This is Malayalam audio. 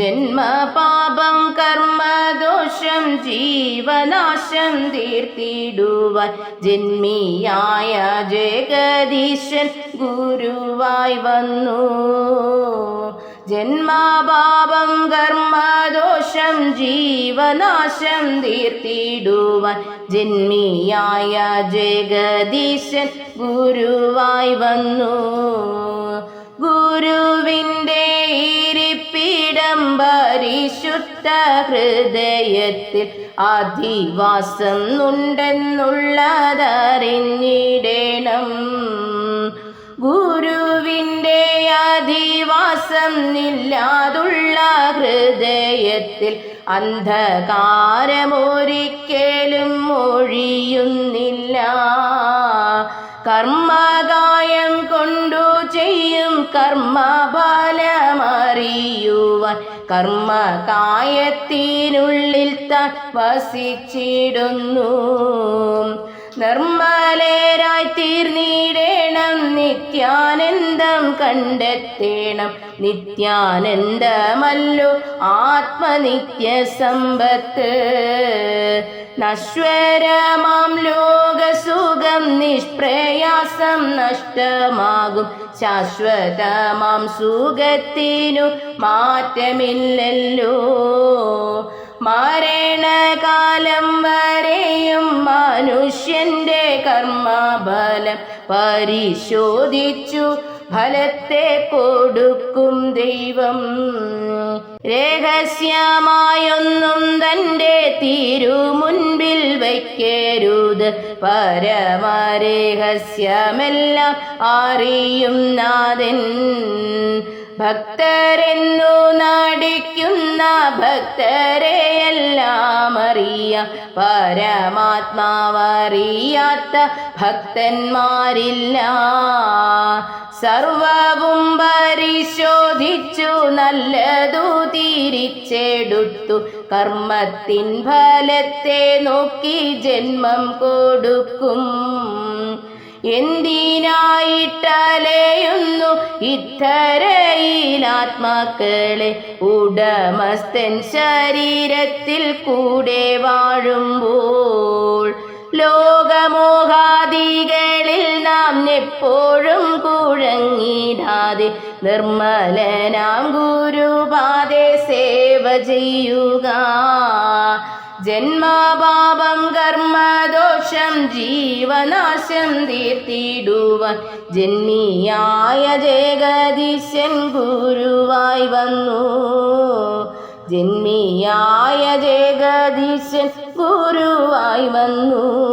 ജന്മപാപം കർമ്മദോഷം ജീവനാശം തീർത്തിടുവാൻ ജന്മിയായ ജഗദീശൻ ഗുരുവായി വന്നു. ജന്മപാപം കർമ്മദോഷം ജീവനാശം തീർത്തിടുവാൻ ജന്മിയായ ജഗദീശൻ ഗുരുവായി വന്നു. പരിശുദ്ധ ഹൃദയത്തിൽ ആധിവാസം ഉണ്ടെന്നുള്ളതറിഞ്ഞിടണം ഗുരുവിന്റെ അധിവാസം ഇല്ലാതുള്ള ഹൃദയത്തിൽ അന്ധകാരമൊരിക്കലും ഒഴിയുന്നില്ല. കർമ്മകായം കൊണ്ടു ചെയ്യും കർമ്മഫലമറിയുവാൻ കർമ്മകായത്തിനുള്ളിൽ താൻ വസിച്ചിടുന്നു. നിർമ്മലേരായി തീർന്നിടേണം നിത്യാനന്ദം കണ്ടെത്തേണം. നിത്യാനന്ദമല്ലോ ആത്മനിത്യ സമ്പത്ത് നശ്വരമാം ലോകസുഖം നിഷ്പ്രയാസം നഷ്ടമാകും. ശാശ്വതമാം സുഖത്തിനു മാറ്റമില്ലല്ലോ. മരണകാലം വരെയും മനുഷ്യന്റെ കർമ്മബലം പരിശോധിച്ചു. ഫലത്തെ കൊടുക്കും ദൈവം. രഹസ്യമായൊന്നും തന്റെ തിരുമുൻപിൽ വയ്ക്കരുത്. പരമരഹസ്യമെല്ലാം നാഥൻ. ഭക്തരെന്നു നടിക്കുന്ന ഭക്തരെയെല്ലാം അറിയാം പരമാത്മാവറിയാത്ത ഭക്തന്മാരില്ല. സർവവും പരിശോധിച്ചു നല്ലതു തിരിച്ചെടുത്തു. കർമ്മത്തിൻ ഫലത്തെ നോക്കി ജന്മം കൊടുക്കും. എന്തിനായിട്ടലയുന്നു ഇത്തരയിലാത്മാക്കളെ? ഉടമസ്ഥൻ ശരീരത്തിൽ കൂടെ വാഴുമ്പോൾ ലോകമോഹാദികളിൽ നാം എപ്പോഴും കുഴങ്ങിടാതെ നിർമ്മലനാം ഗുരുപാതെ സേവ ചെയ്യുക. ജന്മപാപം കർമ്മദോഷം ജീവനാശം തീർത്തിടുവാൻ ജന്മിയായ ജഗദീശൻ ഗുരുവായി വന്നു. ജന്മിയായ ജഗദീശൻ ഗുരുവായി വന്നു.